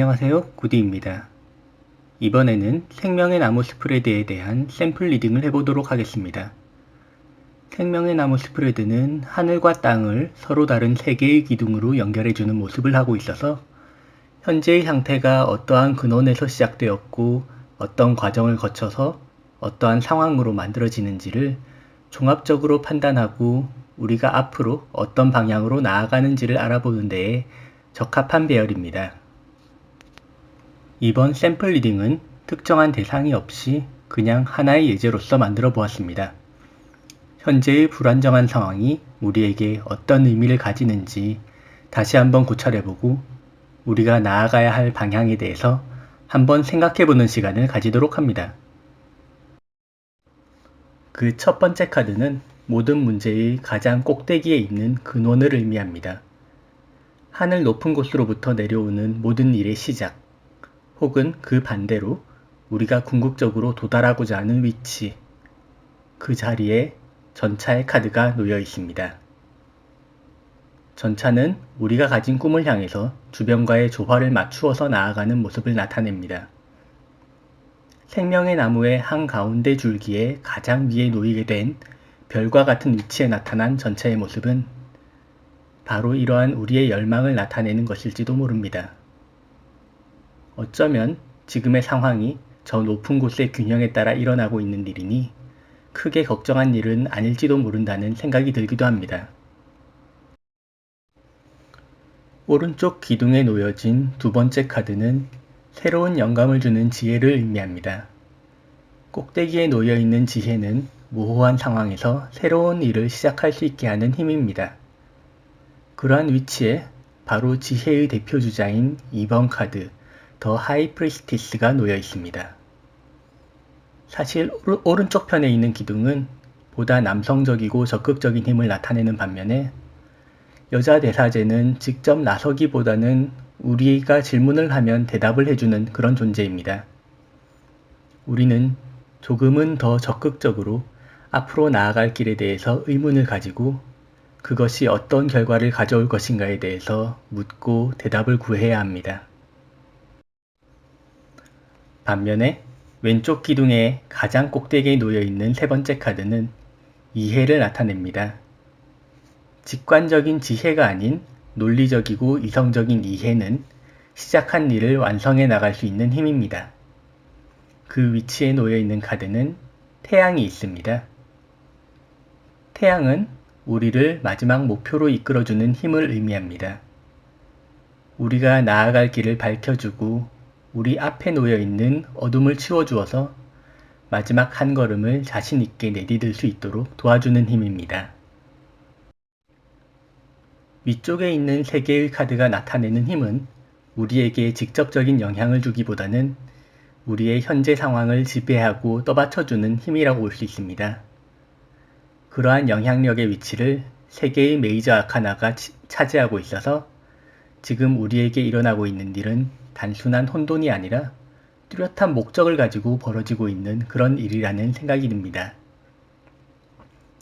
안녕하세요. 구디입니다. 이번에는 생명의 나무 스프레드에 대한 샘플 리딩을 해보도록 하겠습니다. 생명의 나무 스프레드는 하늘과 땅을 서로 다른 세 개의 기둥으로 연결해주는 모습을 하고 있어서 현재의 상태가 어떠한 근원에서 시작되었고 어떤 과정을 거쳐서 어떠한 상황으로 만들어지는지를 종합적으로 판단하고 우리가 앞으로 어떤 방향으로 나아가는지를 알아보는 데에 적합한 배열입니다. 이번 샘플 리딩은 특정한 대상이 없이 그냥 하나의 예제로서 만들어 보았습니다. 현재의 불안정한 상황이 우리에게 어떤 의미를 가지는지 다시 한번 고찰해보고 우리가 나아가야 할 방향에 대해서 한번 생각해보는 시간을 가지도록 합니다. 그 첫 번째 카드는 모든 문제의 가장 꼭대기에 있는 근원을 의미합니다. 하늘 높은 곳으로부터 내려오는 모든 일의 시작, 혹은 그 반대로 우리가 궁극적으로 도달하고자 하는 위치, 그 자리에 전차의 카드가 놓여 있습니다. 전차는 우리가 가진 꿈을 향해서 주변과의 조화를 맞추어서 나아가는 모습을 나타냅니다. 생명의 나무의 한 가운데 줄기에 가장 위에 놓이게 된 별과 같은 위치에 나타난 전차의 모습은 바로 이러한 우리의 열망을 나타내는 것일지도 모릅니다. 어쩌면 지금의 상황이 저 높은 곳의 균형에 따라 일어나고 있는 일이니 크게 걱정한 일은 아닐지도 모른다는 생각이 들기도 합니다. 오른쪽 기둥에 놓여진 두 번째 카드는 새로운 영감을 주는 지혜를 의미합니다. 꼭대기에 놓여 있는 지혜는 모호한 상황에서 새로운 일을 시작할 수 있게 하는 힘입니다. 그러한 위치에 바로 지혜의 대표 주자인 2번 카드, 더 하이 프리스티스가 놓여 있습니다. 사실 오른쪽 편에 있는 기둥은 보다 남성적이고 적극적인 힘을 나타내는 반면에 여자 대사제는 직접 나서기보다는 우리가 질문을 하면 대답을 해주는 그런 존재입니다. 우리는 조금은 더 적극적으로 앞으로 나아갈 길에 대해서 의문을 가지고 그것이 어떤 결과를 가져올 것인가에 대해서 묻고 대답을 구해야 합니다. 반면에 왼쪽 기둥의 가장 꼭대기에 놓여 있는 세 번째 카드는 이해를 나타냅니다. 직관적인 지혜가 아닌 논리적이고 이성적인 이해는 시작한 일을 완성해 나갈 수 있는 힘입니다. 그 위치에 놓여 있는 카드는 태양이 있습니다. 태양은 우리를 마지막 목표로 이끌어주는 힘을 의미합니다. 우리가 나아갈 길을 밝혀주고 우리 앞에 놓여 있는 어둠을 치워주어서 마지막 한 걸음을 자신 있게 내디딜 수 있도록 도와주는 힘입니다. 위쪽에 있는 세 개의 카드가 나타내는 힘은 우리에게 직접적인 영향을 주기보다는 우리의 현재 상황을 지배하고 떠받쳐주는 힘이라고 볼 수 있습니다. 그러한 영향력의 위치를 세 개의 메이저 아카나가 차지하고 있어서 지금 우리에게 일어나고 있는 일은 단순한 혼돈이 아니라 뚜렷한 목적을 가지고 벌어지고 있는 그런 일이라는 생각이 듭니다.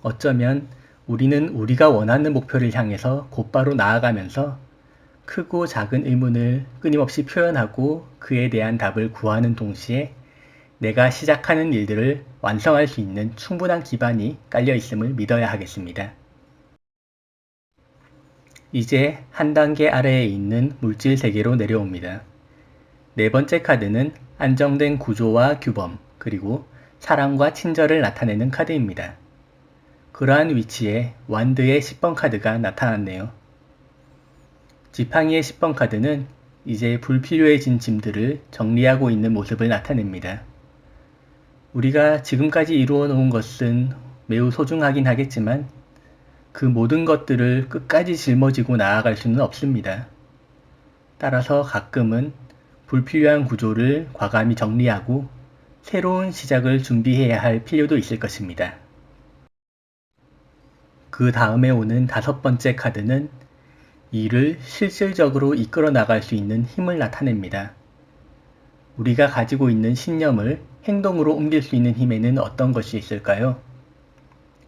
어쩌면 우리는 우리가 원하는 목표를 향해서 곧바로 나아가면서 크고 작은 의문을 끊임없이 표현하고 그에 대한 답을 구하는 동시에 내가 시작하는 일들을 완성할 수 있는 충분한 기반이 깔려 있음을 믿어야 하겠습니다. 이제 한 단계 아래에 있는 물질 세계로 내려옵니다. 네 번째 카드는 안정된 구조와 규범, 그리고 사랑과 친절을 나타내는 카드입니다. 그러한 위치에 완드의 10번 카드가 나타났네요. 지팡이의 10번 카드는 이제 불필요해진 짐들을 정리하고 있는 모습을 나타냅니다. 우리가 지금까지 이루어 놓은 것은 매우 소중하긴 하겠지만 그 모든 것들을 끝까지 짊어지고 나아갈 수는 없습니다. 따라서 가끔은 불필요한 구조를 과감히 정리하고 새로운 시작을 준비해야 할 필요도 있을 것입니다. 그 다음에 오는 다섯 번째 카드는 일을 실질적으로 이끌어 나갈 수 있는 힘을 나타냅니다. 우리가 가지고 있는 신념을 행동으로 옮길 수 있는 힘에는 어떤 것이 있을까요?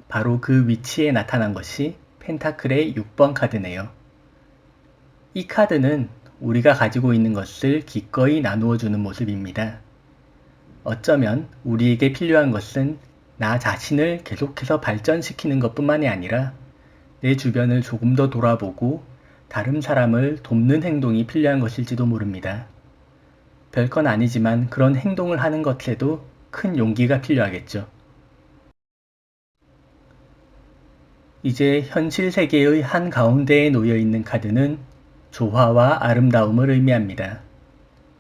바로 그 위치에 나타난 것이 펜타클의 6번 카드네요. 이 카드는 우리가 가지고 있는 것을 기꺼이 나누어 주는 모습입니다. 어쩌면 우리에게 필요한 것은 나 자신을 계속해서 발전시키는 것 뿐만이 아니라 내 주변을 조금 더 돌아보고 다른 사람을 돕는 행동이 필요한 것일지도 모릅니다. 별건 아니지만 그런 행동을 하는 것에도 큰 용기가 필요하겠죠. 이제 현실 세계의 한 가운데에 놓여 있는 카드는 조화와 아름다움을 의미합니다.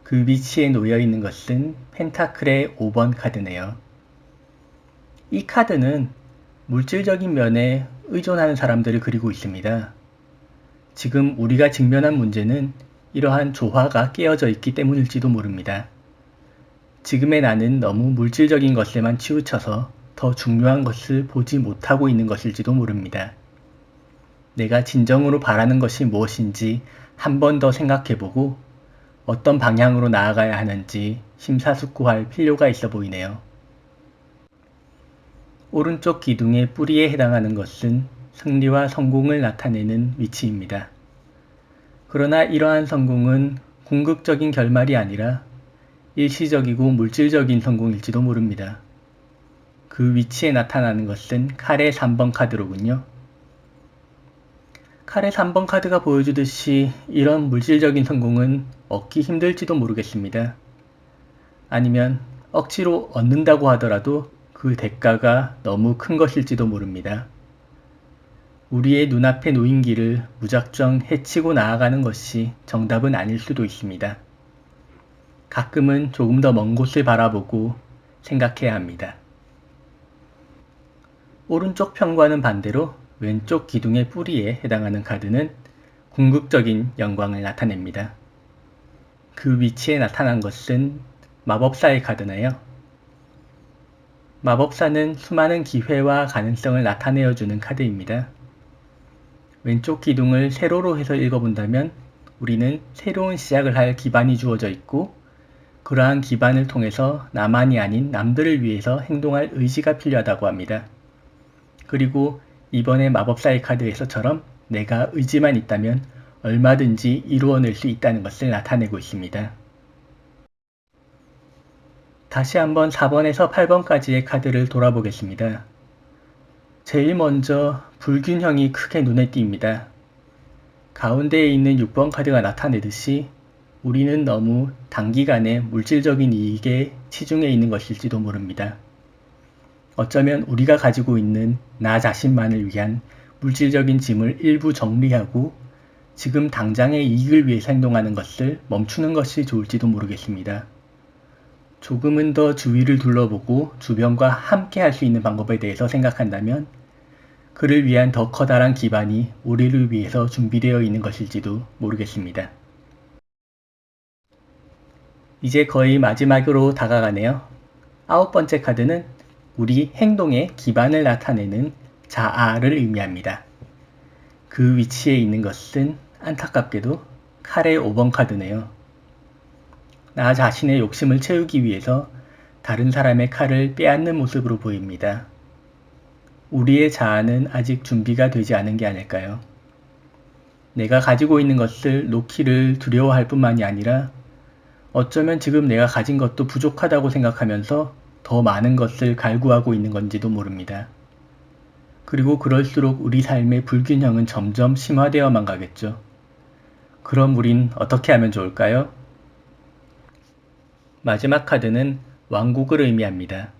그 위치에 놓여 있는 것은 펜타클의 5번 카드네요. 이 카드는 물질적인 면에 의존하는 사람들을 그리고 있습니다. 지금 우리가 직면한 문제는 이러한 조화가 깨어져 있기 때문일지도 모릅니다. 지금의 나는 너무 물질적인 것에만 치우쳐서 더 중요한 것을 보지 못하고 있는 것일지도 모릅니다. 내가 진정으로 바라는 것이 무엇인지 한 번 더 생각해보고 어떤 방향으로 나아가야 하는지 심사숙고할 필요가 있어 보이네요. 오른쪽 기둥의 뿌리에 해당하는 것은 승리와 성공을 나타내는 위치입니다. 그러나 이러한 성공은 궁극적인 결말이 아니라 일시적이고 물질적인 성공일지도 모릅니다. 그 위치에 나타나는 것은 칼의 3번 카드로군요. 칼의 3번 카드가 보여주듯이 이런 물질적인 성공은 얻기 힘들지도 모르겠습니다. 아니면 억지로 얻는다고 하더라도 그 대가가 너무 큰 것일지도 모릅니다. 우리의 눈앞에 놓인 길을 무작정 해치고 나아가는 것이 정답은 아닐 수도 있습니다. 가끔은 조금 더 먼 곳을 바라보고 생각해야 합니다. 오른쪽 편과는 반대로 왼쪽 기둥의 뿌리에 해당하는 카드는 궁극적인 영광을 나타냅니다. 그 위치에 나타난 것은 마법사의 카드나요. 마법사는 수많은 기회와 가능성을 나타내어주는 카드입니다. 왼쪽 기둥을 세로로 해서 읽어본다면 우리는 새로운 시작을 할 기반이 주어져 있고 그러한 기반을 통해서 나만이 아닌 남들을 위해서 행동할 의지가 필요하다고 합니다. 그리고 이번에 마법사의 카드에서처럼 내가 의지만 있다면 얼마든지 이루어낼 수 있다는 것을 나타내고 있습니다. 다시 한번 4번에서 8번까지의 카드를 돌아보겠습니다. 제일 먼저 불균형이 크게 눈에 띕니다. 가운데에 있는 6번 카드가 나타내듯이 우리는 너무 단기간에 물질적인 이익에 치중해 있는 것일지도 모릅니다. 어쩌면 우리가 가지고 있는 나 자신만을 위한 물질적인 짐을 일부 정리하고 지금 당장의 이익을 위해 행동하는 것을 멈추는 것이 좋을지도 모르겠습니다. 조금은 더 주위를 둘러보고 주변과 함께 할 수 있는 방법에 대해서 생각한다면 그를 위한 더 커다란 기반이 우리를 위해서 준비되어 있는 것일지도 모르겠습니다. 이제 거의 마지막으로 다가가네요. 아홉 번째 카드는 우리 행동의 기반을 나타내는 자아를 의미합니다. 그 위치에 있는 것은 안타깝게도 칼의 5번 카드네요. 나 자신의 욕심을 채우기 위해서 다른 사람의 칼을 빼앗는 모습으로 보입니다. 우리의 자아는 아직 준비가 되지 않은 게 아닐까요? 내가 가지고 있는 것을 놓기를 두려워할 뿐만이 아니라 어쩌면 지금 내가 가진 것도 부족하다고 생각하면서 더 많은 것을 갈구하고 있는 건지도 모릅니다. 그리고 그럴수록 우리 삶의 불균형은 점점 심화되어만 가겠죠. 그럼 우린 어떻게 하면 좋을까요? 마지막 카드는 왕국을 의미합니다.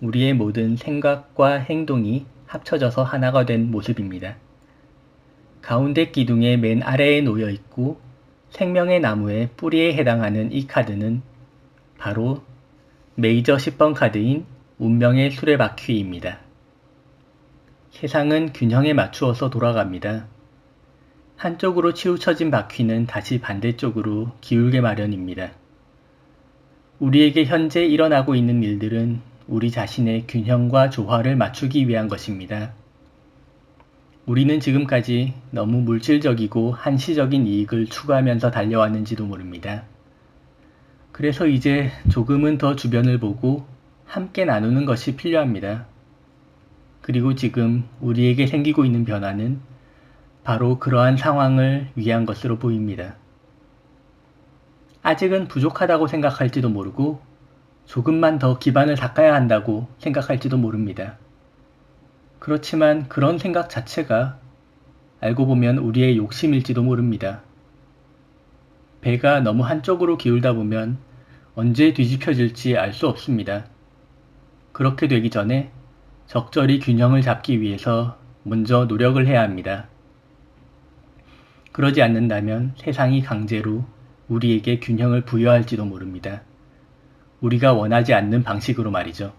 우리의 모든 생각과 행동이 합쳐져서 하나가 된 모습입니다. 가운데 기둥의 맨 아래에 놓여 있고 생명의 나무의 뿌리에 해당하는 이 카드는 바로 메이저 10번 카드인 운명의 수레바퀴입니다. 세상은 균형에 맞추어서 돌아갑니다. 한쪽으로 치우쳐진 바퀴는 다시 반대쪽으로 기울게 마련입니다. 우리에게 현재 일어나고 있는 일들은 우리 자신의 균형과 조화를 맞추기 위한 것입니다. 우리는 지금까지 너무 물질적이고 한시적인 이익을 추구하면서 달려왔는지도 모릅니다. 그래서 이제 조금은 더 주변을 보고 함께 나누는 것이 필요합니다. 그리고 지금 우리에게 생기고 있는 변화는 바로 그러한 상황을 위한 것으로 보입니다. 아직은 부족하다고 생각할지도 모르고 조금만 더 기반을 닦아야 한다고 생각할지도 모릅니다. 그렇지만 그런 생각 자체가 알고 보면 우리의 욕심일지도 모릅니다. 배가 너무 한쪽으로 기울다 보면 언제 뒤집혀질지 알 수 없습니다. 그렇게 되기 전에 적절히 균형을 잡기 위해서 먼저 노력을 해야 합니다. 그러지 않는다면 세상이 강제로 우리에게 균형을 부여할지도 모릅니다. 우리가 원하지 않는 방식으로 말이죠.